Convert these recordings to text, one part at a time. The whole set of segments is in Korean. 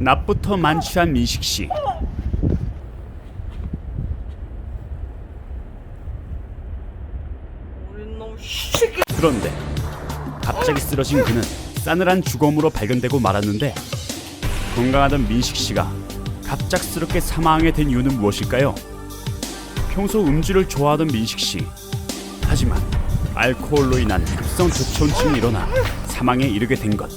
낮부터 만취한 민식 씨. 그런데 갑자기 쓰러진 그는 싸늘한 주검으로 발견되고 말았는데 건강하던 민식 씨가 갑작스럽게 사망하게 된 이유는 무엇일까요? 평소 음주를 좋아하던 민식 씨. 하지만 알코올로 인한 급성 저체온증이 일어나 사망에 이르게 된 것.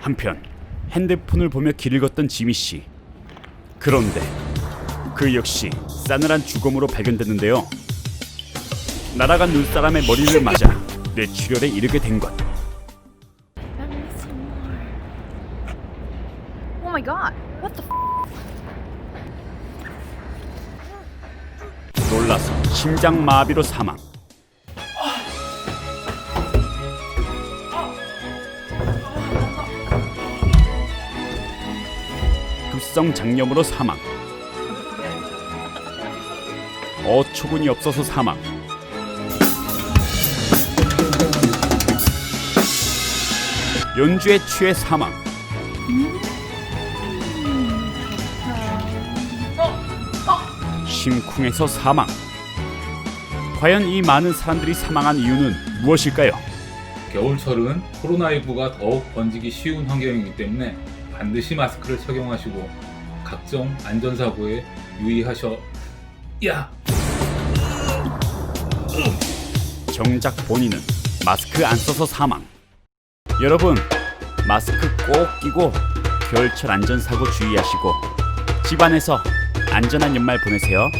한편 핸드폰을 보며 길을 걷던 지미 씨. 그런데 그 역시 싸늘한 주검으로 발견됐는데요. 날아간 눈사람의 머리를 맞아 뇌출혈에 이르게 된 것. Oh my god. What the f- 놀라서 심장 마비로 사망. 급성 장염으로 사망. 어처구니 없어서 사망. 연주에 취해 사망. 심쿵해서 사망. 과연 이 많은 사람들이 사망한 이유는 무엇일까요? 겨울철은 코로나19가 더욱 번지기 쉬운 환경이기 때문에 반드시 마스크를 착용하시고 각종 안전사고에 유의하셔. 야! 정작 본인은 마스크 안 써서 사망. 여러분, 마스크 꼭 끼고 겨울철 안전사고 주의하시고 집안에서 안전한 연말 보내세요.